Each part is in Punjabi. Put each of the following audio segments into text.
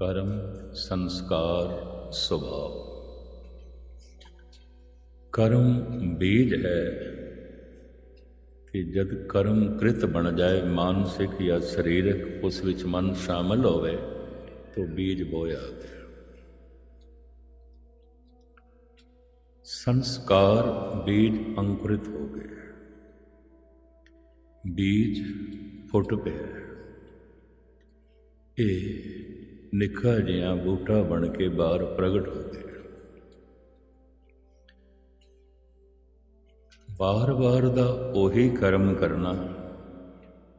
ਕਰਮ ਸੰਸਕਾਰ ਸੁਭਾਅ। ਕਰਮ ਬੀਜ ਹੈ ਕਿ ਜਦ ਕਰਮ ਕ੍ਰਿਤ ਬਣ ਜਾਏ, ਮਾਨਸਿਕ ਜਾਂ ਸਰੀਰਕ, ਉਸ ਵਿੱਚ ਮਨ ਸ਼ਾਮਲ ਹੋਵੇ, ਤਾਂ ਬੀਜ ਬੋਇਆ ਗਿਆ। ਸੰਸਕਾਰ ਬੀਜ ਅੰਕੁਰਿਤ ਹੋ ਗਏ ਬੀਜ ਫੁੱਟ ਪਿਆ। ਇਹ ਨਿੱਖਾ ਜਿਹਾ ਬੂਟਾ ਬਣ ਕੇ ਬਾਹਰ ਪ੍ਰਗਟ ਹੋ ਗਿਆ। ਬਾਰ-ਬਾਰ ਦਾ ਉਹੀ ਕਰਮ ਕਰਨਾ,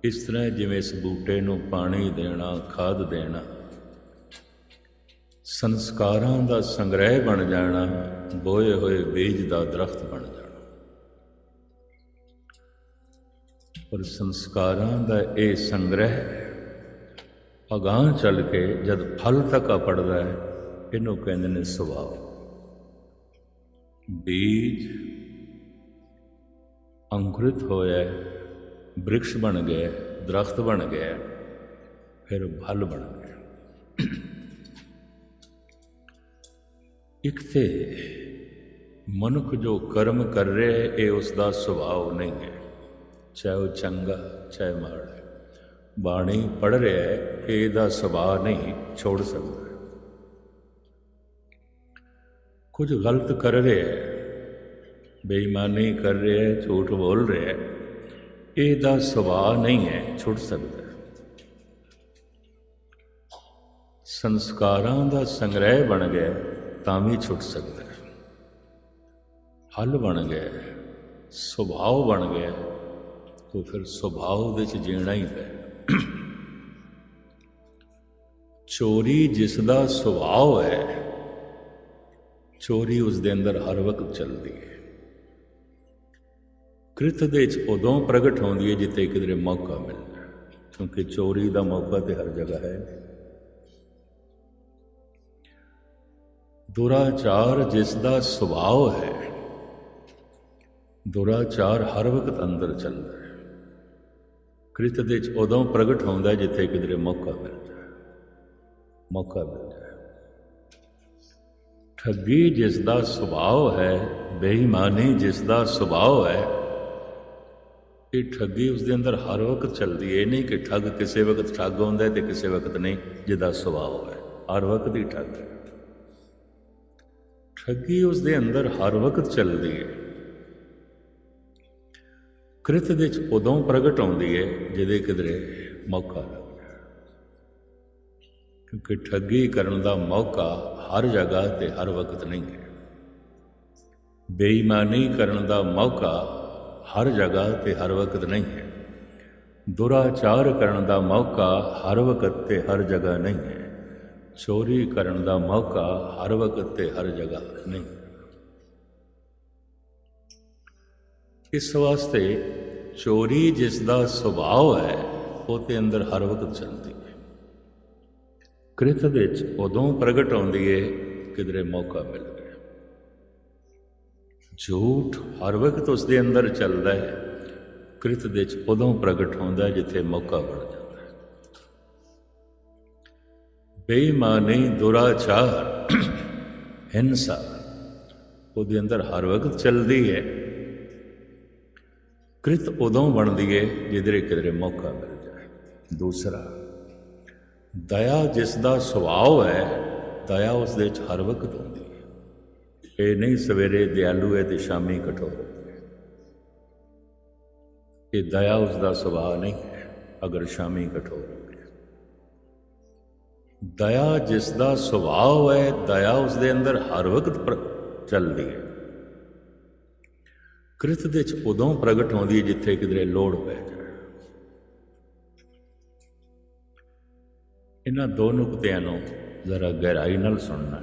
ਇਸ ਤਰ੍ਹਾਂ ਜਿਵੇਂ ਇਸ ਬੂਟੇ ਨੂੰ ਪਾਣੀ ਦੇਣਾ, ਖਾਦ ਦੇਣਾ, ਸੰਸਕਾਰਾਂ ਦਾ ਸੰਗ੍ਰਹਿ ਬਣ ਜਾਣਾ, ਬੋਏ ਹੋਏ ਬੀਜ ਦਾ ਦਰਖਤ ਬਣ ਜਾਣਾ। ਪਰ ਸੰਸਕਾਰਾਂ ਦਾ ਇਹ ਸੰਗ੍ਰਹਿ ਅਗਾਹ ਚੱਲ ਕੇ ਜਦ ਫਲ ਤੱਕ ਆ ਪੜਦਾ ਹੈ, ਇਹਨੂੰ ਕਹਿੰਦੇ ਨੇ ਸੁਭਾਅ। ਬੀਜ ਅੰਕੁਰਿਤ ਹੋਇਆ ਬ੍ਰਿਕਸ਼ ਬਣ ਗਿਆ ਦਰਖਤ ਬਣ ਗਿਆ ਫਿਰ ਫਲ ਬਣ ਗਿਆ ਇੱਕ ਤੇ ਮਨੁੱਖ ਜੋ ਕਰਮ ਕਰ ਰਿਹਾ ਹੈ, ਇਹ ਉਸ ਦਾ ਸੁਭਾਅ ਨਹੀਂ ਹੈ, ਚਾਹੇ ਉਹ ਚੰਗਾ, ਚਾਹੇ ਮਾੜਾ। ਬਾਣੀ ਪੜ ਰਿਹਾ ਹੈ ਕਿ ਇਹਦਾ ਸੁਭਾਅ ਨਹੀਂ ਛੋੜ ਸਕਦਾ। ਕੁਝ ਗਲਤ ਕਰ ਰਿਹਾ ਹੈ, ਬੇਈਮਾਨੀ ਕਰ ਰਿਹਾ ਹੈ, ਝੂਠ ਬੋਲ ਰਿਹਾ ਹੈ, ਇਹਦਾ ਸੁਭਾਅ ਨਹੀਂ ਹੈ, ਛੁੱਟ ਸਕਦਾ। ਸੰਸਕਾਰਾਂ ਦਾ ਸੰਗ੍ਰਹਿ ਬਣ ਗਿਆ, ਤਾਂ ਵੀ ਛੁੱਟ ਸਕਦਾ। ਹੱਲ ਬਣ ਗਿਆ, ਸੁਭਾਅ ਬਣ ਗਿਆ, ਤਾਂ ਫਿਰ ਸੁਭਾਅ ਦੇ ਚ ਜੀਣਾ ਹੀ ਹੈ ਚੋਰੀ ਜਿਸ ਦਾ ਸੁਭਾਅ ਹੈ, ਚੋਰੀ ਉਸ ਦੇ ਅੰਦਰ ਹਰ ਵਕਤ ਚੱਲਦੀ ਹੈ। ਕ੍ਰਿਤ ਦੇ ਵਿੱਚ ਉਦੋਂ ਪ੍ਰਗਟ ਹੁੰਦੀ ਹੈ ਜਿੱਥੇ ਕਿਧਰੇ ਮੌਕਾ ਮਿਲਦਾ ਕਿਉਂਕਿ ਚੋਰੀ ਦਾ ਮੌਕਾ ਤੇ ਹਰ ਜਗ੍ਹਾ ਹੈ ਦੁਰਾਚਾਰ ਜਿਸ ਦਾ ਸੁਭਾਅ ਹੈ, ਦੁਰਾਚਾਰ ਹਰ ਵਕਤ ਅੰਦਰ ਚੱਲਦਾ ਕ੍ਰਿਤ ਦੇ ਚ ਉਦੋਂ ਪ੍ਰਗਟ ਹੁੰਦਾ ਜਿੱਥੇ ਕਿਧਰੇ ਮੌਕਾ ਮਿਲ ਜਾਏ ਮੌਕਾ ਮਿਲ ਜਾਏ ਠੱਗੀ ਜਿਸ ਦਾ ਸੁਭਾਅ ਹੈ, ਬੇਈਮਾਨੀ ਜਿਸ ਦਾ ਸੁਭਾਅ ਹੈ, ਇਹ ਠੱਗੀ ਉਸ ਦੇ ਅੰਦਰ ਹਰ ਵਕਤ ਚੱਲਦੀ ਹੈ। ਇਹ ਨਹੀਂ ਕਿ ਠੱਗ ਕਿਸੇ ਵਕਤ ਠੱਗ ਹੁੰਦਾ ਹੈ ਤੇ ਕਿਸੇ ਵਕਤ ਨਹੀਂ, ਜਿਹਦਾ ਸੁਭਾਅ ਹੈ। ਹਰ ਵਕਤ ਹੀ ਠੱਗ ਹੈ। ਠੱਗੀ ਉਸ ਦੇ ਅੰਦਰ ਹਰ ਵਕਤ ਚੱਲਦੀ ਹੈ। ਕ੍ਰਿਤ ਵਿੱਚ ਉਦੋਂ ਪ੍ਰਗਟ ਆਉਂਦੀ ਹੈ ਜਿਹਦੇ ਕਿਧਰੇ ਮੌਕਾ ਲੱਗ ਕਿਉਂਕਿ ਠੱਗੀ ਕਰਨ ਦਾ ਮੌਕਾ ਹਰ ਜਗ੍ਹਾ ਤੇ ਹਰ ਵਕਤ ਨਹੀਂ ਹੈ। ਬੇਈਮਾਨੀ ਕਰਨ ਦਾ ਮੌਕਾ ਹਰ ਜਗ੍ਹਾ ਤੇ ਹਰ ਵਕਤ ਨਹੀਂ ਹੈ। ਦੁਰਾਚਾਰ ਕਰਨ ਦਾ ਮੌਕਾ ਹਰ ਵਕਤ ਤੇ ਹਰ ਜਗ੍ਹਾ ਨਹੀਂ ਹੈ। ਚੋਰੀ ਕਰਨ ਦਾ ਮੌਕਾ ਹਰ ਵਕਤ ਤੇ ਹਰ ਜਗ੍ਹਾ ਨਹੀਂ ਇਸ ਵਾਸਤੇ ਚੋਰੀ ਜਿਸ ਦਾ ਸੁਭਾਅ ਹੈ ਉਹ ਤੇ ਅੰਦਰ ਹਰ ਵਕਤ ਚੱਲਦੀ ਹੈ। ਕ੍ਰਿਤ ਵਿੱਚ ਉਦੋਂ ਪ੍ਰਗਟ ਆਉਂਦੀ ਹੈ ਕਿਧਰੇ ਮੌਕਾ ਮਿਲ ਗਿਆ। ਝੂਠ ਹਰ ਵਕਤ ਉਸ ਦੇ ਅੰਦਰ ਚੱਲਦਾ ਹੈ। ਕ੍ਰਿਤ ਵਿੱਚ ਉਦੋਂ ਪ੍ਰਗਟ ਹੁੰਦਾ ਜਿੱਥੇ ਮੌਕਾ ਬਣ ਜਾਂਦਾ ਹੈ। ਬੇਈਮਾਨੀ, ਦੁਰਾਚਾਰ, ਹਿੰਸਾ ਉਹਦੇ ਅੰਦਰ ਹਰ ਵਕਤ ਚੱਲਦੀ ਹੈ। ਕ੍ਰਿਤ ਉਦੋਂ ਬਣਦੀ ਹੈ ਜਿਧਰੇ ਕਿਧਰੇ ਮੌਕਾ ਮਿਲ ਜਾਏ। ਦੂਸਰਾ, ਦਇਆ ਜਿਸ ਦਾ ਸੁਭਾਅ ਹੈ, ਦਇਆ ਉਸ ਦੇ ਚ ਹਰ ਵਕਤ ਹੁੰਦੀ ਹੈ। ਇਹ ਨਹੀਂ ਸਵੇਰੇ ਦਿਆਲੂ ਹੈ ਤੇ ਸ਼ਾਮੀ ਕਠੋਰ ਇਹ ਦਇਆ ਉਸ ਦਾ ਸੁਭਾਅ ਨਹੀਂ ਹੈ, ਅਗਰ ਸ਼ਾਮੀ ਕਠੋਰ ਹੋ। ਗਿਆ ਦਇਆ ਜਿਸ ਦਾ ਸੁਭਾਅ ਹੈ, ਦਇਆ ਉਸ ਦੇ ਅੰਦਰ ਹਰ ਵਕਤ ਚੱਲਦੀ ਹੈ। ਕ੍ਰਿਤ ਦੇ ਚ ਉਦੋਂ ਪ੍ਰਗਟ ਹੁੰਦੀ ਹੈ ਜਿੱਥੇ ਕਿਧਰੇ ਲੋੜ ਪੈ ਜਾਏ। ਇਹਨਾਂ ਦੋ ਨੁਕਤਿਆਂ ਨੂੰ ਜ਼ਰਾ ਗਹਿਰਾਈ ਨਾਲ ਸੁਣਨਾ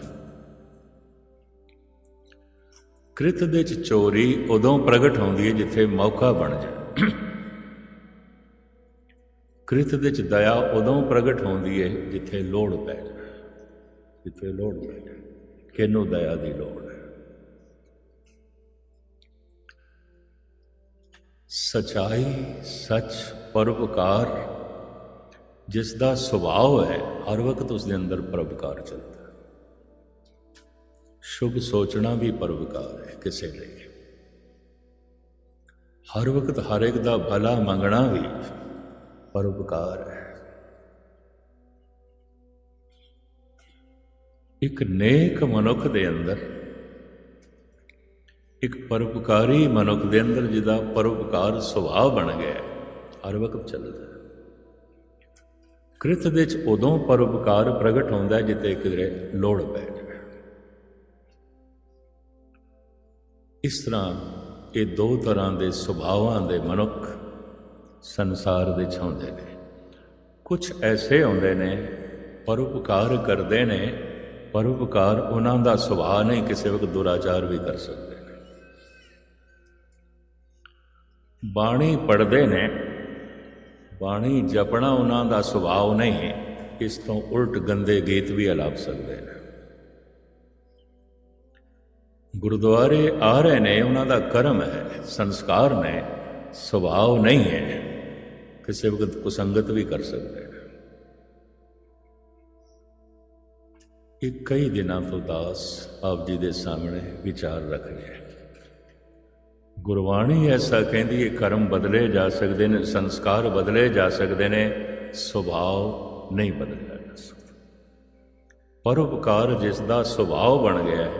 ਕ੍ਰਿਤ ਦੇ ਚ ਚੋਰੀ ਉਦੋਂ ਪ੍ਰਗਟ ਹੁੰਦੀ ਹੈ ਜਿੱਥੇ ਮੌਕਾ ਬਣ ਜਾਏ। ਕ੍ਰਿਤ ਦੇ ਚ ਦਇਆ ਉਦੋਂ ਪ੍ਰਗਟ ਹੁੰਦੀ ਹੈ ਜਿੱਥੇ ਲੋੜ ਪੈ ਜਾਏ। ਜਿੱਥੇ ਲੋੜ ਪੈ ਜਾਏ। ਕਿਹਨੂੰ ਦਇਆ ਦੀ ਲੋੜ ਹੈ? ਸਚਾਈ ਸੱਚ ਪਰਉਪਕਾਰ, ਜਿਸ ਦਾ ਸੁਭਾਅ ਹੈ, ਹਰ ਵਕਤ ਉਸ ਦੇ ਅੰਦਰ ਪਰਉਪਕਾਰ ਚੱਲਦਾ ਹੈ। ਸ਼ੁਭ ਸੋਚਣਾ ਵੀ ਪਰਉਪਕਾਰ ਹੈ ਕਿਸੇ ਲਈ। ਹਰ ਵਕਤ ਹਰ ਇੱਕ ਦਾ ਭਲਾ ਮੰਗਣਾ ਵੀ ਪਰਉਪਕਾਰ ਹੈ। ਇੱਕ ਨੇਕ ਮਨੁੱਖ ਦੇ ਅੰਦਰ ਇੱਕ ਪਰਉਪਕਾਰੀ ਮਨੁੱਖ ਦੇ ਅੰਦਰ ਜਿਹਦਾ ਪਰਉਪਕਾਰ ਸੁਭਾਅ ਬਣ ਗਿਆ ਹਰ ਵਕਤ ਚੱਲਦਾ ਕ੍ਰਿਤ ਦੇ ਵਿੱਚ ਉਦੋਂ ਪਰਉਪਕਾਰ ਪ੍ਰਗਟ ਹੁੰਦਾ ਹੈ ਜਿੱਤੇ ਕਿਧਰੇ ਲੋੜ ਪੈ ਜਾਵੇ। ਇਸ ਤਰ੍ਹਾਂ ਇਹ ਦੋ ਤਰ੍ਹਾਂ ਦੇ ਸੁਭਾਵਾਂ ਦੇ ਮਨੁੱਖ ਸੰਸਾਰ ਦੇ ਛਾਉਂਦੇ ਨੇ। ਕੁਝ ਐਸੇ ਹੁੰਦੇ ਨੇ, ਪਰਉਪਕਾਰ ਕਰਦੇ ਨੇ, ਪਰਉਪਕਾਰ ਉਹਨਾਂ ਦਾ ਸੁਭਾਅ ਨਹੀਂ, ਕਿਸੇ ਵਕਤ ਦੁਰਾਚਾਰ ਵੀ ਕਰ ਸਕਦਾ। ਬਾਣੀ ਪੜਦੇ ਨੇ, ਬਾਣੀ ਜਪਣਾ ਉਹਨਾਂ ਦਾ ਸੁਭਾਅ ਨਹੀਂ, ਇਸ ਤੋਂ ਉਲਟ ਗੰਦੇ ਗੀਤ ਵੀ ਅਲਾਪ ਸਕਦੇ ਨੇ। ਗੁਰਦੁਆਰੇ ਆ ਰਹੇ ਨੇ, ਉਹਨਾਂ ਦਾ ਕਰਮ ਹੈ, ਸੰਸਕਾਰ ਨੇ, ਸੁਭਾਅ ਨਹੀਂ ਹੈ, ਕਿਸੇ ਵਕਤ ਕੁਸੰਗਤ ਵੀ ਕਰ ਸਕਦੇ ਨੇ। ਇਹ ਕਈ ਦਿਨਾਂ ਤੋਂ ਦਾਸ ਆਪ ਜੀ ਦੇ ਸਾਹਮਣੇ ਵਿਚਾਰ ਰੱਖ ਰਿਹਾ ਹੈ। ਗੁਰਬਾਣੀ ਐਸਾ ਕਹਿੰਦੀ ਹੈ ਕਰਮ ਬਦਲੇ ਜਾ ਸਕਦੇ ਨੇ, ਸੰਸਕਾਰ ਬਦਲੇ ਜਾ ਸਕਦੇ ਨੇ, ਸੁਭਾਅ ਨਹੀਂ ਬਦਲਿਆ ਜਾ ਸਕਦਾ। ਪਰਉਪਕਾਰ ਜਿਸ ਦਾ ਸੁਭਾਅ ਬਣ ਗਿਆ ਹੈ,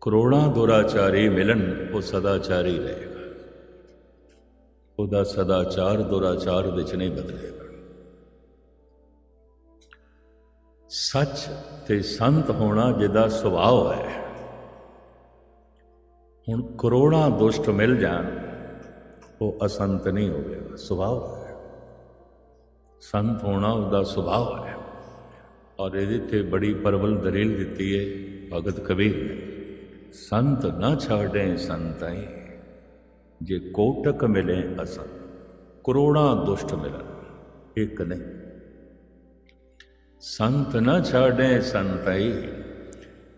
ਕਰੋੜਾਂ ਦੁਰਾਚਾਰੀ ਮਿਲਣ, ਉਹ ਸਦਾਚਾਰੀ ਰਹੇਗਾ। ਉਹਦਾ ਸਦਾਚਾਰ ਦੁਰਾਚਾਰ ਵਿੱਚ ਨਹੀਂ ਬਦਲੇਗਾ। ਸੱਚ ਤੇ ਸੰਤ ਹੋਣਾ ਜਿਹਦਾ ਸੁਭਾਅ ਹੈ ਹੁਣ ਕਰੋੜਾਂ ਦੁਸ਼ਟ ਮਿਲ ਜਾਣ ਉਹ ਅਸੰਤ ਨਹੀਂ ਹੋਵੇਗਾ ਸੁਭਾਅ ਹੈ ਸੰਤ ਹੋਣਾ ਉਹਦਾ ਸੁਭਾਅ ਹੈ ਔਰ ਇਹਦੇ ਤੇ ਬੜੀ ਪਰਵਲ ਦਲੀਲ ਦਿੱਤੀ ਹੈ ਭਗਤ ਕਬੀਰ ਨੇ ਸੰਤ ਨਾ ਛਾੜੇ ਸੰਤਾਈ ਜੇ ਕੋਟਕ ਮਿਲੇ ਅਸੰਤ ਕਰੋੜਾਂ ਦੁਸ਼ਟ ਮਿਲਣ ਇੱਕ ਨਹੀਂ ਸੰਤ ਨਾ ਛਾੜੇ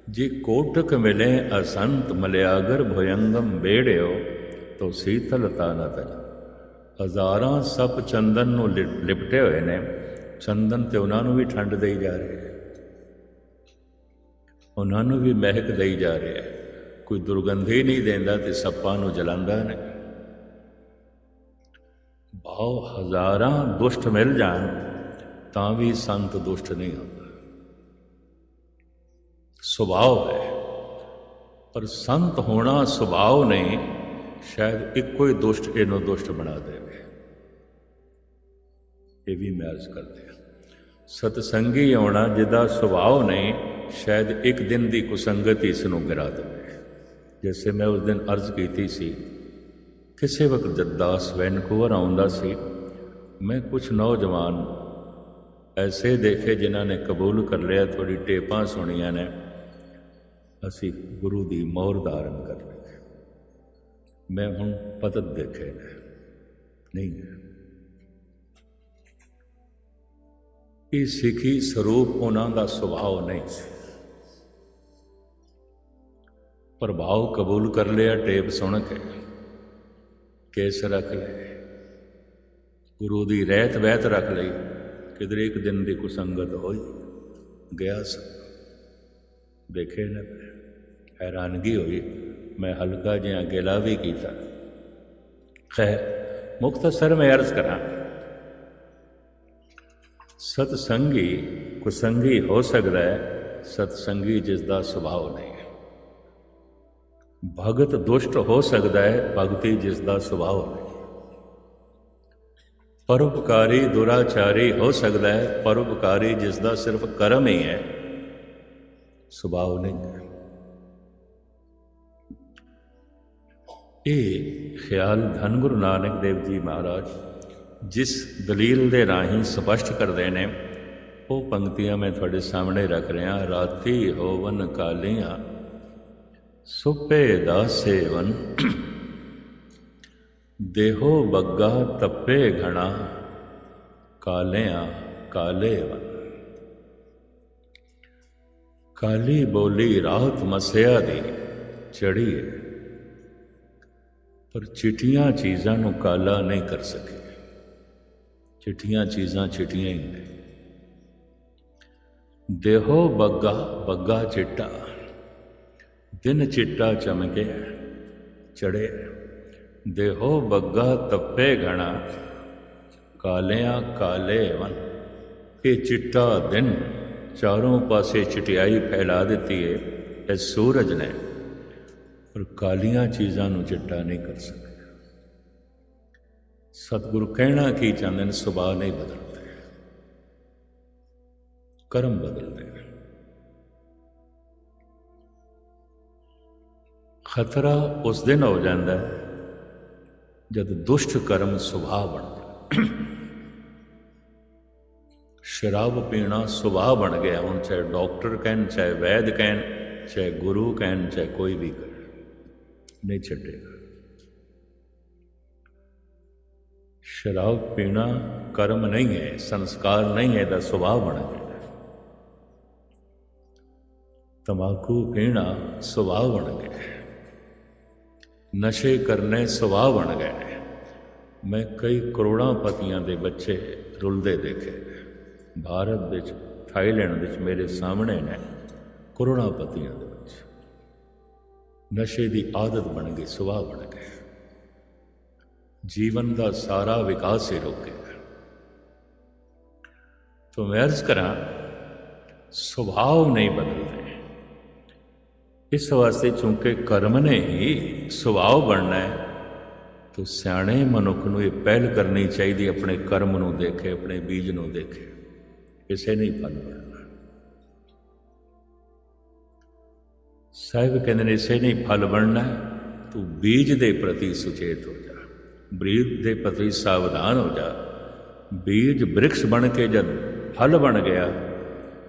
ਸੰਤਾਈ ਜੇ ਕੋਟਕ ਮਿਲੇ ਅਸੰਤ ਮਲਿਆਗਰ ਭਯੰਗਮ ਬੇੜਿਓ, ਤੋ ਸੀਤਲਤਾ ਨਾ ਤਜ। ਹਜ਼ਾਰਾਂ ਸੱਪ ਚੰਦਨ ਨੂੰ ਲਿਪ- ਲਿਪਟੇ ਹੋਏ ਨੇ, ਚੰਦਨ ਤੇ ਉਹਨਾਂ ਨੂੰ ਵੀ ਠੰਡ ਦੇਈ ਜਾ ਰਹੀ ਹੈ। ਉਹਨਾਂ ਨੂੰ ਵੀ ਮਹਿਕ ਦੇਈ ਜਾ ਰਹੀ ਹੈ। ਕੋਈ ਦੁਰਗੰਧੀ ਨਹੀਂ ਦਿੰਦਾ ਤੇ ਸੱਪਾਂ ਨੂੰ ਜਲਾਉਂਦਾ ਨੇ। ਭਾਵ ਹਜ਼ਾਰਾਂ ਦੁਸ਼ਟ ਮਿਲ ਜਾਣ, ਤਾਂ ਵੀ ਸੰਤ ਦੁਸ਼ਟ ਨਹੀਂ ਹੁੰਦਾ। ਸੁਭਾਅ ਹੈ। ਪਰ ਸੰਤ ਹੋਣਾ ਸੁਭਾਅ ਨਹੀਂ, ਸ਼ਾਇਦ ਇੱਕੋ ਹੀ ਦੁਸ਼ਟ ਇਹਨੂੰ ਦੁਸ਼ਟ ਬਣਾ ਦੇਵੇ। ਇਹ ਵੀ ਮੈਂ ਅਰਜ਼ ਕਰਦੇ ਹਾਂ। ਸਤਸੰਗੀ ਆਉਣਾ ਜਿਹਦਾ ਸੁਭਾਅ ਨਹੀਂ, ਸ਼ਾਇਦ ਇੱਕ ਦਿਨ ਦੀ ਕੁਸੰਗਤ ਹੀ ਇਸ ਨੂੰ ਗਿਰਾ ਦੇਵੇ। ਜਿਵੇਂ ਮੈਂ ਉਸ ਦਿਨ ਅਰਜ਼ ਕੀਤੀ ਸੀ, ਕਿਸੇ ਵਕਤ ਜਦ ਵੈਨਕੂਵਰ ਆਉਂਦਾ ਸੀ, ਮੈਂ ਕੁਝ ਨੌਜਵਾਨ ਐਸੇ ਦੇਖੇ ਜਿਨ੍ਹਾਂ ਨੇ ਕਬੂਲ ਕਰ ਲਿਆ ਥੋੜੀ ਟੇਪਾਂ ਸੁਣੀਆਂ ਨੇ ਅਸੀਂ ਗੁਰੂ ਦੀ ਮੋਹਰ ਧਾਰਨ ਕਰ ਲਈ ਮੈਂ ਹੁਣ ਪਤਤ ਦੇਖੇ ਨੇ। ਨਹੀਂ ਇਹ ਸਿੱਖੀ ਸਰੂਪ ਉਹਨਾਂ ਦਾ ਸੁਭਾਅ ਨਹੀਂ ਸੀ। ਪ੍ਰਭਾਵ ਕਬੂਲ ਕਰ ਲਿਆ, ਟੇਪ ਸੁਣ ਕੇ। ਕੇਸ ਰੱਖ ਲਏ। ਗੁਰੂ ਦੀ ਰਹਿਤ ਵਹਿਤ ਰੱਖ ਲਈ। ਕਿਧਰੇ ਇੱਕ ਦਿਨ ਦੀ ਕੁਸੰਗਤ ਹੋਈ? ਗਿਆ ਸਭ ਦੇਖੇ ਨਾ। ਹੈਰਾਨਗੀ ਹੋਈ। ਮੈਂ ਹਲਕਾ ਜਿਹਾ ਗਿਲਾ ਵੀ ਕੀਤਾ। ਖੈਰ ਮੁਖਤਸਰ ਮੈਂ ਅਰਜ਼ ਕਰਾਂ। ਸਤਸੰਗੀ, ਕੁਸੰਗੀ ਹੋ ਸਕਦਾ ਹੈ, ਸਤਸੰਗੀ ਜਿਸ ਦਾ ਸੁਭਾਅ ਨਹੀਂ ਹੈ। ਭਗਤ ਦੁਸ਼ਟ ਹੋ ਸਕਦਾ ਹੈ, ਭਗਤੀ ਜਿਸ ਦਾ ਸੁਭਾਅ ਨਹੀਂ ਪਰਉਪਕਾਰੀ ਦੁਰਾਚਾਰੀ ਹੋ ਸਕਦਾ ਹੈ, ਪਰਉਪਕਾਰੀ ਜਿਸ ਦਾ ਸਿਰਫ ਕਰਮ ਹੀ ਹੈ, ਸੁਭਾਅ ਨਹੀਂ ਇਹ ਖਿਆਲ ਧੰਨ ਗੁਰੂ ਨਾਨਕ ਦੇਵ ਜੀ ਮਹਾਰਾਜ, ਜਿਸ ਦਲੀਲ ਦੇ ਰਾਹੀਂ ਸਪਸ਼ਟ ਕਰਦੇ ਨੇ, ਉਹ ਪੰਕਤੀਆਂ ਮੈਂ ਤੁਹਾਡੇ ਸਾਹਮਣੇ ਰੱਖ ਰਿਹਾ, ਰਾਤੀ ਹੋਵਨ ਕਾਲੀਆਂ, ਸੁਪੇ ਦਾ ਸੇਵਨ, ਦੇਹੋ ਬੱਗਾ ਤੱਪੇ ਘਣਾ, ਕਾਲਿਆਂ ਕਾਲੇ ਵਨ ਕਾਲੀ ਬੋਲੀ ਰਾਹਤ ਮਸਿਆ ਦੀ ਚੜੀ ਪਰ ਚਿੱਟੀਆਂ ਚੀਜ਼ਾਂ ਨੂੰ ਕਾਲਾ ਨਹੀਂ ਕਰ ਸਕੇ। ਚਿੱਠੀਆਂ ਚੀਜ਼ਾਂ ਚਿੱਠੀਆਂ ਹੀ ਨੇ। ਦੇਹੋ ਬੱਗਾ ਬੱਗਾ ਚਿੱਟਾ। ਦਿਨ ਚਿੱਟਾ ਚਮਕੇ, ਚੜੇ। ਦੇਹੋ ਬੱਗਾ ਤੱਪੇ ਘਣਾ। ਕਾਲਿਆਂ ਕਾਲੇ ਵਨ ਇਹ ਚਿੱਟਾ ਦਿਨ ਚਾਰੋਂ ਪਾਸੇ ਚਿਟਿਆਈ ਫੈਲਾ ਦਿੱਤੀ ਹੈ ਇਹ ਸੂਰਜ ਨੇ। ਪਰ ਕਾਲੀਆਂ ਚੀਜ਼ਾਂ ਨੂੰ ਚਿੱਟਾ ਨਹੀਂ ਕਰ ਸਕਦਾ। ਸਤਿਗੁਰੂ ਕਹਿਣਾ ਕੀ ਚਾਹੁੰਦੇ ਨੇ, ਸੁਭਾਅ ਨਹੀਂ ਬਦਲਦੇ। ਕਰਮ ਬਦਲਦੇ ਨੇ। ਖਤਰਾ ਉਸ ਦਿਨ ਹੋ ਜਾਂਦਾ ਹੈ ਜਦ ਦੁਸ਼ਟ ਕਰਮ ਸੁਭਾਅ ਬਣਦਾ ਸ਼ਰਾਬ ਪੀਣਾ ਸੁਭਾਅ ਬਣ ਗਿਆ, ਹੁਣ ਚਾਹੇ ਡਾਕਟਰ ਕਹਿਣ, ਚਾਹੇ ਵੈਦ ਕਹਿਣ, ਚਾਹੇ ਗੁਰੂ ਕਹਿਣ, ਚਾਹੇ ਕੋਈ ਵੀ ਕਹੇ। ਨਹੀਂ ਛੱਡੇਗਾ। ਸ਼ਰਾਬ ਪੀਣਾ ਕਰਮ ਨਹੀਂ ਹੈ, ਸੰਸਕਾਰ ਨਹੀਂ ਹੈ ਦਾ ਸੁਭਾਅ ਬਣ ਗਿਆ ਤਮਾਕੂ ਪੀਣਾ ਸੁਭਾਅ ਬਣ ਗਿਆ ਨਸ਼ੇ ਕਰਨੇ ਸੁਭਾਅ ਬਣ ਗਏ ਨੇ ਮੈਂ ਕਈ ਕਰੋੜਾਂ ਪਤੀਆਂ ਦੇ ਬੱਚੇ ਰੁਲਦੇ ਦੇਖੇ ਭਾਰਤ ਵਿੱਚ, ਥਾਈਲੈਂਡ ਵਿੱਚ ਮੇਰੇ ਸਾਹਮਣੇ ਨੇ ਕਰੋੜਾਂ ਪਤੀਆਂ ਦੇ ਨਸ਼ੇ ਦੀ ਆਦਤ ਬਣ ਗਈ ਸੁਭਾਅ ਬਣ ਗਏ ਜੀਵਨ ਦਾ ਸਾਰਾ ਵਿਕਾਸ ਹੀ ਰੁਕ ਗਿਆ। ਤੋ ਮੈਂ ਅਰਜ਼ ਕਰਾਂ, ਸੁਭਾਅ ਨਹੀਂ ਬਦਲਦੇ। ਇਸ ਵਾਸਤੇ ਚੂੰਕਿ ਕਰਮ ਨੇ ਹੀ ਸੁਭਾਅ ਬਣਨਾ ਹੈ, ਤੋ ਸਿਆਣੇ ਮਨੁੱਖ ਨੂੰ ਇਹ ਪਹਿਲ ਕਰਨੀ ਚਾਹੀਦੀ, ਆਪਣੇ ਕਰਮ ਨੂੰ ਦੇਖੇ, ਆਪਣੇ ਬੀਜ ਨੂੰ ਦੇਖੇ। ਕਿਸੇ ਨਹੀਂ ਫਲ ਬਣਨਾ ਸਾਹਿਬ ਕਹਿੰਦੇ ਨੇ ਇਸੇ ਨਹੀਂ ਫਲ ਬਣਨਾ ਤੂੰ ਬੀਜ ਦੇ ਪ੍ਰਤੀ ਸੁਚੇਤ ਹੋ ਜਾ ਬੀਜ ਦੇ ਪ੍ਰਤੀ ਸਾਵਧਾਨ ਹੋ ਜਾ। ਬੀਜ ਬ੍ਰਿਕਸ਼ ਬਣ ਕੇ ਜਦ ਫਲ ਬਣ ਗਿਆ,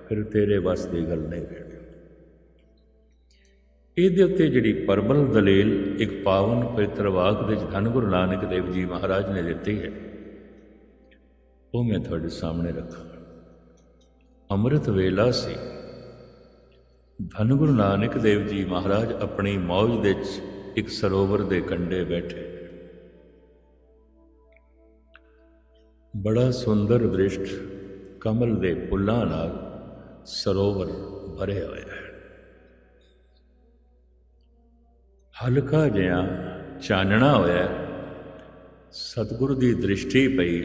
ਫਿਰ ਤੇਰੇ ਵੱਸ ਦੀ ਗੱਲ ਨਹੀਂ ਰਹਿਣੀ ਇਹਦੇ ਉੱਤੇ ਜਿਹੜੀ ਪਰਬਲ ਦਲੀਲ, ਇੱਕ ਪਾਵਨ ਪਵਿੱਤਰ ਵਾਕ ਦੇ ਧੰਨ ਗੁਰੂ ਨਾਨਕ ਦੇਵ ਜੀ ਮਹਾਰਾਜ ਨੇ ਦਿੱਤੀ ਹੈ, ਉਹ ਮੈਂ ਤੁਹਾਡੇ ਸਾਹਮਣੇ ਰੱਖਾਂ। ਅੰਮ੍ਰਿਤ ਵੇਲਾ ਸੀ। ਧੰਨ ਗੁਰੂ ਨਾਨਕ ਦੇਵ ਜੀ ਮਹਾਰਾਜ ਆਪਣੀ ਮੌਜ ਦੇ ਵਿੱਚ ਇੱਕ ਸਰੋਵਰ ਦੇ ਕੰਢੇ ਬੈਠੇ। ਬੜਾ ਸੁੰਦਰ ਦ੍ਰਿਸ਼ਟ ਕਮਲ ਦੇ ਫੁੱਲਾਂ ਨਾਲ ਸਰੋਵਰ ਭਰਿਆ ਹੋਇਆ ਹੈ। ਹਲਕਾ ਜਿਹਾ ਚਾਨਣਾ ਹੋਇਆ ਸਤਿਗੁਰੂ ਦੀ ਦ੍ਰਿਸ਼ਟੀ ਪਈ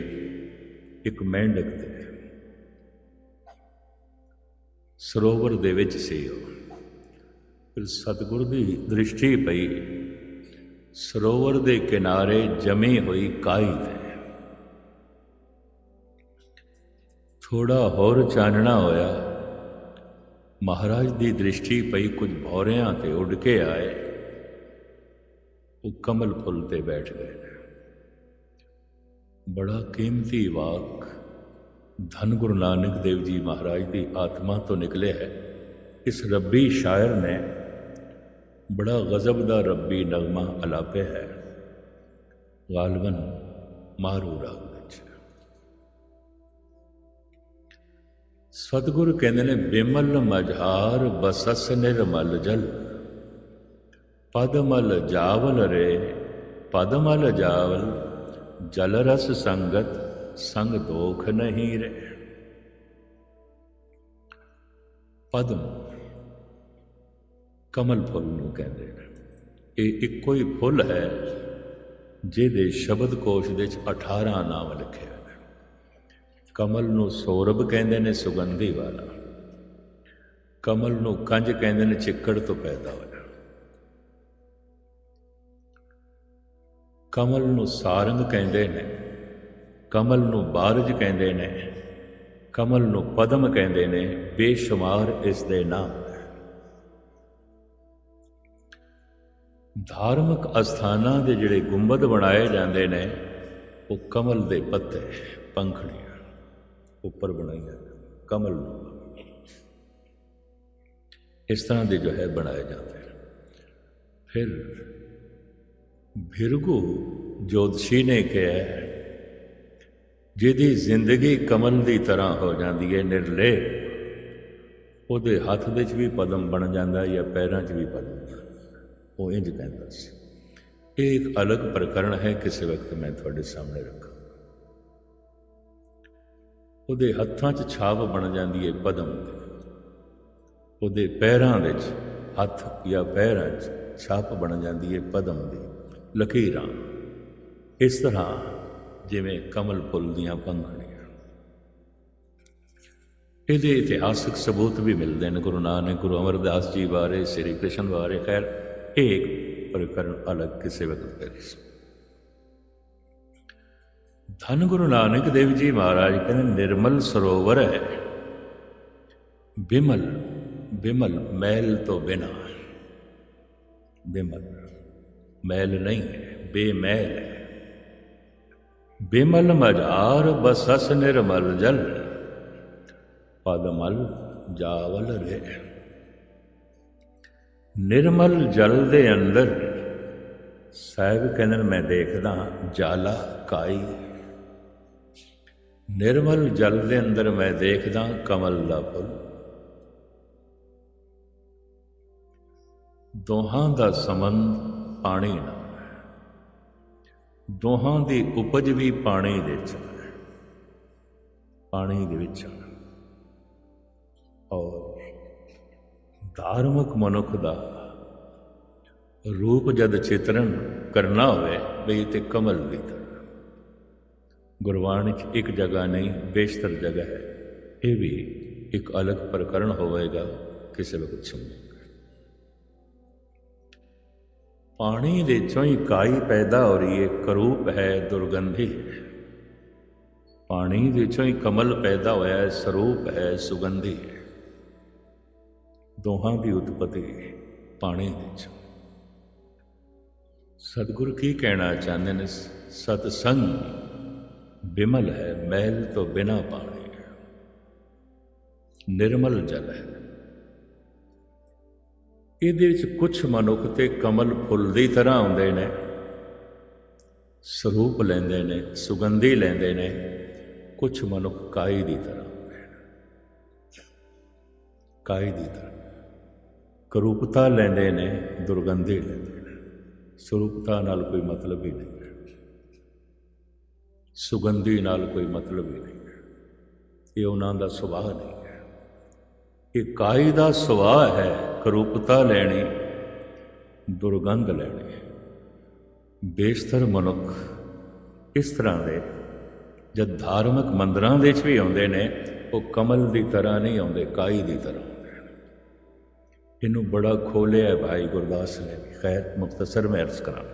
ਇੱਕ ਮੈਂਡਕ ਤੇ। ਸਰੋਵਰ ਦੇ ਵਿੱਚ ਸੀ ਉਹ ਫਿਰ ਸਤਿਗੁਰ ਦੀ ਦ੍ਰਿਸ਼ਟੀ ਪਈ। ਸਰੋਵਰ ਦੇ ਕਿਨਾਰੇ ਜਮੀ ਹੋਈ ਕਾਈ ਤੇ ਥੋੜਾ ਹੋਰ ਚਾਨਣਾ ਹੋਇਆ। ਮਹਾਰਾਜ ਦੀ ਦ੍ਰਿਸ਼ਟੀ ਪਈ ਕੁਝ ਭੌਰਿਆਂ ਤੇ ਉੱਡ ਕੇ ਆਏ। ਉਹ ਕਮਲ ਫੁੱਲ ਤੇ ਬੈਠ ਗਏ। ਬੜਾ ਕੀਮਤੀ ਵਾਕ ਧੰਨ ਗੁਰੂ ਨਾਨਕ ਦੇਵ ਜੀ ਮਹਾਰਾਜ ਦੀ ਆਤਮਾ ਤੋਂ ਨਿਕਲੇ ਹੈ। ਇਸ ਰੱਬੀ ਸ਼ਾਇਰ ਨੇ ਬੜਾ ਗਜ਼ਬ ਦਾ ਰੱਬੀ ਨਗਮਾ ਅਲਾਪਿਆ ਹੈ। ਗਾਲਬਨ ਮਾਰੂ ਰਾਗ ਵਿੱਚ। ਸਤਿਗੁਰ ਕਹਿੰਦੇ ਨੇ, ਬਿਮਲ ਮਝਾਰ ਬਸਸ ਨਿਰਮਲ ਜਲ। ਪਦਮਲ ਜਾਵਲ ਰੇ ਪਦਮਲ ਜਾਵਲ, ਜਲ ਰਸ ਸੰਗਤ ਸੰਗ ਦੋਖ ਨਹੀਂ ਰੇ ਪਦਮ ਕਮਲ ਫੁੱਲ ਨੂੰ ਕਹਿੰਦੇ ਨੇ। ਇਹ ਇੱਕੋ ਹੀ ਫੁੱਲ ਹੈ ਜਿਹਦੇ ਸ਼ਬਦ ਕੋਸ਼ ਦੇ ਵਿੱਚ 18 ਨਾਮ ਲਿਖੇ ਹੋਏ ਨੇ। ਕਮਲ ਨੂੰ ਸੌਰਭ ਕਹਿੰਦੇ ਨੇ, ਸੁਗੰਧੀ ਵਾਲਾ। ਕਮਲ ਨੂੰ ਕੰਜ ਕਹਿੰਦੇ ਨੇ, ਚਿੱਕੜ ਤੋਂ ਪੈਦਾ ਹੋਇਆ ਕਮਲ ਨੂੰ ਸਾਰੰਗ ਕਹਿੰਦੇ ਨੇ ਕਮਲ ਨੂੰ ਬਾਰਜ ਕਹਿੰਦੇ ਨੇ, ਕਮਲ ਨੂੰ ਪਦਮ ਕਹਿੰਦੇ ਨੇ, ਬੇਸ਼ੁਮਾਰ ਇਸ ਦੇ ਨਾਮ ਧਾਰਮਿਕ ਅਸਥਾਨਾਂ ਦੇ ਜਿਹੜੇ ਗੁੰਬਦ ਬਣਾਏ ਜਾਂਦੇ ਨੇ, ਉਹ ਕਮਲ ਦੇ ਪੱਤੇ, ਪੰਖੜੀਆਂ ਉੱਪਰ ਬਣਾਈਆਂ ਕਮਲ ਨੂੰ। ਇਸ ਤਰ੍ਹਾਂ ਦੇ ਜੋ ਹੈ ਬਣਾਏ ਜਾਂਦੇ ਨੇ। ਫਿਰ ਭਿਰਗੂ ਜੋਤਸ਼ੀ ਨੇ ਕਿਹਾ ਜਿਹਦੀ ਜ਼ਿੰਦਗੀ ਕਮਲ ਦੀ ਤਰ੍ਹਾਂ ਹੋ ਜਾਂਦੀ ਹੈ ਨਿਰਲੇ ਉਹਦੇ ਹੱਥ ਦੇ ਵਿੱਚ ਵੀ ਪਦਮ ਬਣ ਜਾਂਦਾ ਜਾਂ ਪੈਰਾਂ 'ਚ ਵੀ ਪਦਮ ਬਣ ਉਹ ਇੰਜ ਕਹਿੰਦਾ ਸੀ। ਇਹ ਇੱਕ ਅਲੱਗ ਪ੍ਰਕਰਣ ਹੈ ਕਿਸੇ ਵਕਤ ਮੈਂ ਤੁਹਾਡੇ ਸਾਹਮਣੇ ਰੱਖਾਂ। ਉਹਦੇ ਹੱਥਾਂ 'ਚ ਛਾਪ ਬਣ ਜਾਂਦੀ ਹੈ ਪਦਮ ਦੀ। ਉਹਦੇ ਪੈਰਾਂ ਵਿੱਚ ਹੱਥ ਜਾਂ ਪੈਰਾਂ 'ਚ ਛਾਪ ਬਣ ਜਾਂਦੀ ਹੈ ਪਦਮ ਦੀ। ਲਕੀਰਾਂ। ਇਸ ਤਰ੍ਹਾਂ ਜਿਵੇਂ ਕਮਲ ਫੁੱਲ ਦੀਆਂ ਪੰਖੜੀਆਂ ਇਹਦੇ ਇਤਿਹਾਸਕ ਸਬੂਤ ਵੀ ਮਿਲਦੇ ਨੇ। ਗੁਰੂ ਨਾਨਕ, ਗੁਰੂ ਅਮਰਦਾਸ ਜੀ ਬਾਰੇ, ਸ੍ਰੀ ਕ੍ਰਿਸ਼ਨ ਬਾਰੇ। ਖੈਰ, ਇਹ ਇੱਕ ਪ੍ਰਕਰਨ ਅਲੱਗ ਕਿਸੇ ਵਕਤ ਕਰੀ ਧੰਨ ਗੁਰੂ ਨਾਨਕ ਦੇਵ ਜੀ ਮਹਾਰਾਜ, ਕਹਿੰਦੇ ਨਿਰਮਲ ਸਰੋਵਰ ਹੈ। ਬਿਮਲ ਬਿਮਲ ਮੈਲ ਤੋਂ ਬਿਨਾ। ਬਿਮਲ, ਮੈਲ ਨਹੀਂ ਹੈ, ਬੇਮੈਲ ਹੈ। ਬਿਮਲ ਮਝਾਰ ਬਸਸ ਨਿਰਮਲ ਜਲ। ਪਦਮਲ ਜਾਵਲ ਰੇ ਨਿਰਮਲ ਜਲ ਦੇ ਅੰਦਰ ਸਾਹਿਬ ਕਹਿੰਦੇ ਮੈਂ ਦੇਖਦਾ ਜਾਲਾ ਕਾਈ। ਨਿਰਮਲ ਜਲ ਦੇ ਅੰਦਰ ਮੈਂ ਦੇਖਦਾ ਕਮਲ ਦਾ ਫੁੱਲ। ਦੋਹਾਂ ਦਾ ਸੰਬੰਧ ਪਾਣੀ ਨਾਲ। ਦੋਹਾਂ ਦੀ ਉਪਜ ਵੀ ਪਾਣੀ ਦੇ ਵਿੱਚ ਪਾਣੀ ਦੇ ਵਿੱਚ ਔਰ ਧਾਰਮਿਕ ਮਨੁੱਖ ਦਾ ਰੂਪ ਜਦ ਚਿਤਰਨ ਕਰਨਾ ਹੋਵੇ ਬਈ ਤੇ ਕਮਲ ਦੀ ਤਰ੍ਹਾਂ। ਗੁਰਬਾਣੀ 'ਚ ਇੱਕ ਜਗ੍ਹਾ ਨਹੀਂ ਬੇਸ਼ਤਰ ਜਗ੍ਹਾ ਹੈ। ਇਹ ਵੀ ਇੱਕ ਅਲੱਗ ਪ੍ਰਕਰਨ ਹੋਵੇਗਾ, ਕਿਸੇ ਵਕਤ ਸੁਣਾਂਗੇ ਪਾਣੀ ਦੇ ਚੋਂ ਹੀ ਕਾਈ ਪੈਦਾ ਹੋ ਰਹੀ ਹੈ ਕਰੂਪ ਹੈ ਦੁਰਗੰਧੀ। ਹੈ ਪਾਣੀ ਦੇ ਚੋਂ ਹੀ ਕਮਲ ਪੈਦਾ ਹੋਇਆ ਹੈ ਸਰੂਪ ਹੈ ਸੁਗੰਧੀ। ਹੈ ਦੋਹਾਂ ਦੀ ਉਤਪਤੀ ਪਾਣੀ ਦੇ ਚੋਂ। ਸਤਿਗੁਰ ਕੀ ਕਹਿਣਾ ਚਾਹੁੰਦੇ ਨੇ? ਸਤ ਸੰਗ ਬਿਮਲ ਹੈ, ਮਹਿਲ ਤੋਂ ਬਿਨਾ ਪਾਣੀ। ਹੈ ਨਿਰਮਲ ਜਲ ਹੈ। ਇਹਦੇ ਵਿੱਚ ਕੁਝ ਮਨੁੱਖ ਤੇ ਕਮਲ ਫੁੱਲ ਦੀ ਤਰ੍ਹਾਂ ਆਉਂਦੇ ਨੇ, ਸਰੂਪ ਲੈਂਦੇ ਨੇ, ਸੁਗੰਧੀ ਲੈਂਦੇ ਨੇ ਕੁਝ ਮਨੁੱਖ ਕਾਈ ਦੀ ਤਰ੍ਹਾਂ ਆਉਂਦੇ ਨੇ। ਕਾਈ ਦੀ ਤਰ੍ਹਾਂ। ਕਰੂਪਤਾ ਲੈਂਦੇ ਨੇ, ਦੁਰਗੰਧੀ ਲੈਂਦੇ ਨੇ। ਸਰੂਪਤਾ ਨਾਲ ਕੋਈ ਮਤਲਬ ਹੀ ਨਹੀਂ ਹੈ। ਸੁਗੰਧੀ ਨਾਲ ਕੋਈ ਮਤਲਬ ਹੀ ਨਹੀਂ ਹੈ। ਇਹ ਉਹਨਾਂ ਦਾ ਸੁਭਾਅ ਨਹੀਂ ਹੈ। ਇਹ ਕਾਈ ਦਾ ਸੁਭਾਅ ਹੈ ਕਰੂਪਤਾ ਲੈਣੀ, ਦੁਰਗੰਧ ਲੈਣੀ। ਬੇਸ਼ਤਰ ਮਨੁੱਖ ਇਸ ਤਰ੍ਹਾਂ ਦੇ, ਜਦ ਧਾਰਮਿਕ ਮੰਦਰਾਂ ਦੇ ਵਿੱਚ ਵੀ ਆਉਂਦੇ ਨੇ, ਉਹ ਕਮਲ ਦੀ ਤਰ੍ਹਾਂ ਨਹੀਂ ਆਉਂਦੇ, ਕਾਈ ਦੀ ਤਰ੍ਹਾਂ ਆਉਂਦੇ ਇਹਨੂੰ ਬੜਾ ਖੋਲਿਆ ਭਾਈ ਗੁਰਦਾਸ ਨੇ ਵੀ ਖੈਰ ਮੁਖਤਸਰ ਮੈਂ ਅਰਜ਼ ਕਰਾਂ।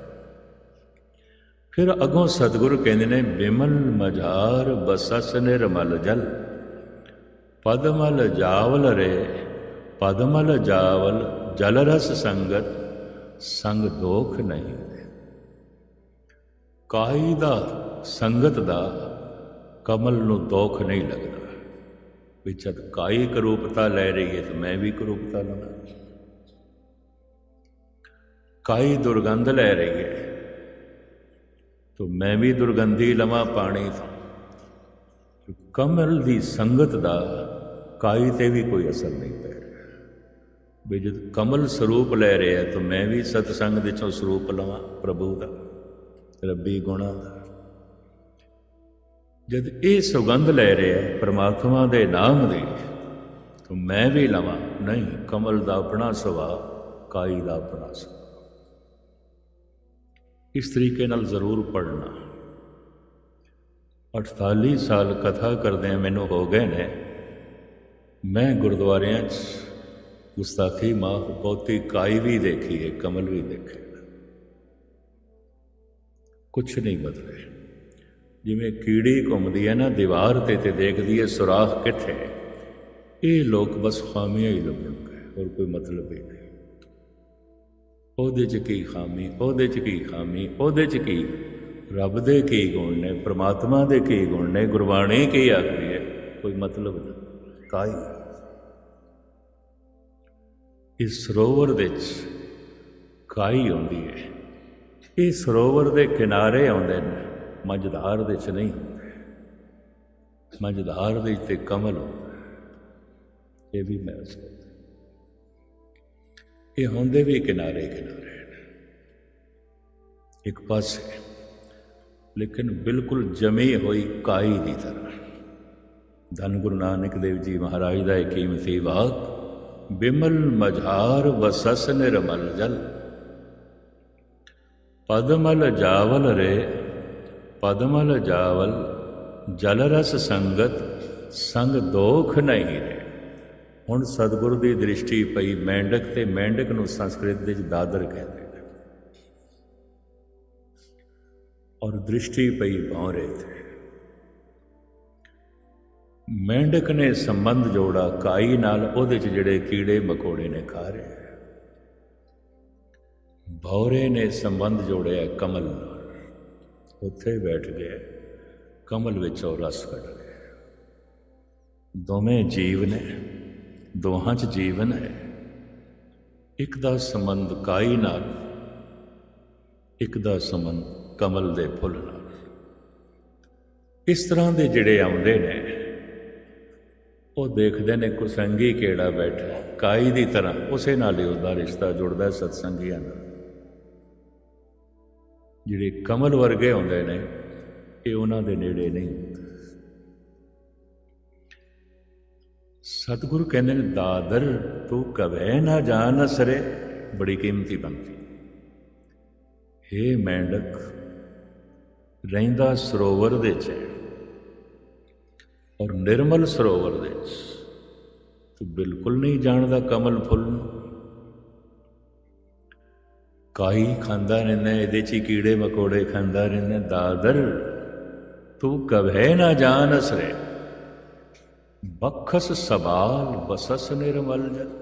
ਫਿਰ ਅਗੋਂ ਸਤਿਗੁਰੂ ਕਹਿੰਦੇ ਨੇ, ਬਿਮਲ ਮਝਾਰ ਬਸਸ ਨਿਰਮਲ ਜਲ, ਪਦਮਲ ਜਾਵਲ ਰੇ ਪਦਮਲ ਜਾਵਲ ਜਲ ਰਸ ਸੰਗਤ, ਸੰਗ ਦੋਖ ਨਹੀਂ ਕਾਈ ਦਾ ਸੰਗਤ ਦਾ, ਕਮਲ ਨੂੰ ਦੋਖ ਨਹੀਂ ਲੱਗਦਾ। ਵੀ ਜਦ ਕਾਈ ਕਰੂਪਤਾ ਲੈ ਰਹੀ ਹੈ ਤਾਂ ਮੈਂ ਵੀ ਕਰੂਪਤਾ ਲਵਾਂ। ਕਾਈ ਦੁਰਗੰਧ ਲੈ ਰਹੀ ਹੈ, ਤਾਂ ਮੈਂ ਵੀ ਦੁਰਗੰਧੀ ਲਵਾਂ ਪਾਣੀ ਤੋਂ। ਕਮਲ ਦੀ ਸੰਗਤ ਦਾ ਕਾਈ ਤੇ ਵੀ ਕੋਈ ਅਸਰ ਨਹੀਂ ਪੈ ਵੀ ਜਦ ਕਮਲ ਸਰੂਪ ਲੈ ਰਿਹਾ, ਤਾਂ ਮੈਂ ਵੀ ਸਤਸੰਗ ਦੇ ਚੋਂ ਸਰੂਪ ਲਵਾਂ ਪ੍ਰਭੂ ਦਾ, ਰੱਬੀ ਗੁਣਾ ਦਾ। ਜਦ ਇਹ ਸੁਗੰਧ ਲੈ ਰਿਹਾ ਹੈ ਪ੍ਰਮਾਤਮਾ ਦੇ ਨਾਮ ਦੀ, ਤਾਂ ਮੈਂ ਵੀ ਲਵਾਂ। ਨਹੀਂ, ਕਮਲ ਦਾ ਆਪਣਾ ਸੁਭਾਅ, ਕਾਈ ਦਾ ਆਪਣਾ ਸੁਭਾਅ। ਇਸ ਤਰੀਕੇ ਨਾਲ ਜ਼ਰੂਰ ਪੜਨਾ 48 ਸਾਲ ਕਥਾ ਕਰਦੇ ਮੈਨੂੰ ਹੋ ਗਏ ਨੇ, ਮੈਂ ਗੁਰਦੁਆਰਿਆਂ 'ਚ ਗੁਸਤਾਖੀ ਮਾਫ ਬਹੁਤੀ ਕਾਈ ਵੀ ਦੇਖੀ ਹੈ ਕਮਲ ਵੀ ਦੇਖੇ ਕੁਛ ਨਹੀਂ ਬਦਲੇ ਜਿਵੇਂ ਕੀੜੀ ਘੁੰਮਦੀ ਹੈ ਨਾ ਦੀਵਾਰ ਤੇ ਤੇ ਦੇਖਦੀ ਹੈ ਸੁਰਾਖ ਕਿੱਥੇ ਹੈ। ਇਹ ਲੋਕ ਬਸ ਖਾਮੀਆਂ ਹੀ ਲੱਭਣਗੇ ਹੋਰ ਕੋਈ ਮਤਲਬ ਹੀ ਨਹੀਂ ਉਹਦੇ 'ਚ ਕੀ ਖਾਮੀ ਉਹਦੇ 'ਚ ਕੀ ਖਾਮੀ ਉਹਦੇ 'ਚ ਕੀ ਰੱਬ ਦੇ ਕੀ ਗੁਣ ਨੇ ਪ੍ਰਮਾਤਮਾ ਦੇ ਕੀ ਗੁਣ ਨੇ ਗੁਰਬਾਣੀ ਕੀ ਆਖਦੀ ਹੈ ਕੋਈ ਮਤਲਬ ਨਹੀਂ ਕਾਈ ਇਸ ਸਰੋਵਰ ਵਿੱਚ ਕਾਈ ਆਉਂਦੀ ਹੈ ਇਹ ਸਰੋਵਰ ਦੇ ਕਿਨਾਰੇ ਆਉਂਦੇ ਨੇ, ਮਝਧਾਰ ਦੇ ਚ ਨਹੀਂ ਹੁੰਦੇ। ਮਝਧਾਰ ਦੇ ਤੇ ਕਮਲ ਹੁੰਦਾ ਇਹ ਵੀ ਮੈਂ ਇਹ ਹੁੰਦੇ ਵੀ ਕਿਨਾਰੇ ਕਿਨਾਰੇ ਇੱਕ ਪਾਸੇ, ਲੇਕਿਨ ਬਿਲਕੁਲ ਜਮੀ ਹੋਈ ਕਾਈ ਦੀ ਤਰ੍ਹਾਂ। ਧੰਨ ਗੁਰੂ ਨਾਨਕ ਦੇਵ ਜੀ ਮਹਾਰਾਜ ਦਾ ਇੱਕ ਕੀਮਤੀ ਵਾਕ ਬਿਮਲ ਮਝਾਰ ਵਸਸ ਨਿਰਮਲ ਜਲ। ਪਦਮਲ ਜਾਵਲ ਰੇ, ਪਦਮਲ ਜਾਵਲ, ਜਲ ਰਸ ਸੰਗਤ, ਸੰਗ ਦੋਖ ਨਹੀਂ ਰੇ। ਹੁਣ ਸਤਿਗੁਰ ਦੀ ਦ੍ਰਿਸ਼ਟੀ ਪਈ ਮੈਂਡਕ ਤੇ ਮੈਂਡਕ ਨੂੰ ਸੰਸਕ੍ਰਿਤ ਵਿੱਚ ਦਾਦਰ ਕਹਿੰਦੇ ਨੇ। ਔਰ ਦ੍ਰਿਸ਼ਟੀ ਪਈ ਭੌਰੇ ਤੇ। ਮੈਂਡਕ ਨੇ ਸੰਬੰਧ ਜੋੜਾ ਕਾਈ ਨਾਲ ਉਹਦੇ ਚ ਜਿਹੜੇ ਕੀੜੇ ਮਕੋੜੇ ਨੇ ਖਾ ਰਹੇ ਭੌਰੇ ਨੇ ਸੰਬੰਧ ਜੋੜਿਆ ਕਮਲ ਨਾਲ ਉੱਥੇ ਬੈਠ ਗਿਆ ਕਮਲ ਵਿੱਚੋਂ ਰਸ ਕੱਢ ਰਿਹਾ ਦੋਵੇਂ ਜੀਵ ਨੇ ਦੋਹਾਂ 'ਚ ਜੀਵਨ ਹੈ ਇੱਕ ਦਾ ਸੰਬੰਧ ਕਾਈ ਨਾਲ ਇੱਕ ਦਾ ਸੰਬੰਧ ਕਮਲ ਦੇ ਫੁੱਲ ਨਾਲ ਇਸ ਤਰ੍ਹਾਂ ਦੇ ਜਿਹੜੇ ਆਉਂਦੇ ਨੇ ਉਹ ਦੇਖਦੇ ਨੇ ਕੁਸੰਗੀ ਕਿਹੜਾ ਬੈਠਾ ਕਾਈ ਦੀ ਤਰ੍ਹਾਂ ਉਸੇ ਨਾਲ ਹੀ ਉਹਦਾ ਰਿਸ਼ਤਾ ਜੁੜਦਾ ਸਤਸੰਗੀਆਂ ਨਾਲ। ਜਿਹੜੇ ਕਮਲ ਵਰਗੇ ਹੁੰਦੇ ਨੇ, ਇਹ ਉਹਨਾਂ ਦੇ ਨੇੜੇ ਨਹੀਂ ਸਤਿਗੁਰੂ ਕਹਿੰਦੇ ਨੇ, ਦਾਦਰ, ਤੂੰ ਕਵੇ ਨਾ ਜਾਣ ਸਰੇ। ਬੜੀ ਕੀਮਤੀ ਬੰਦੀ हे ਮੈਂਡਕ, ਰਹਿੰਦਾ ਸਰੋਵਰ ਦੇ ਚ ਔਰ ਨਿਰਮਲ ਸਰੋਵਰ ਦੇ ਤੂੰ ਬਿਲਕੁਲ ਨਹੀਂ ਜਾਣਦਾ ਕਮਲ ਫੁੱਲ ਨੂੰ। ਕਾਈ ਖਾਂਦਾ ਰਹਿੰਦਾ, ਇਹਦੇ ਚ ਹੀ ਕੀੜੇ ਮਕੋੜੇ ਖਾਂਦਾ ਰਹਿੰਦਾ। ਦਾਦਰ, ਤੂੰ ਕਵੇ ਨਾ ਜਾਣ ਅਸਰੇ। ਬਖਸ ਸਵਾਲ, ਬਸਸ ਨਿਰਮਲ ਜਲ।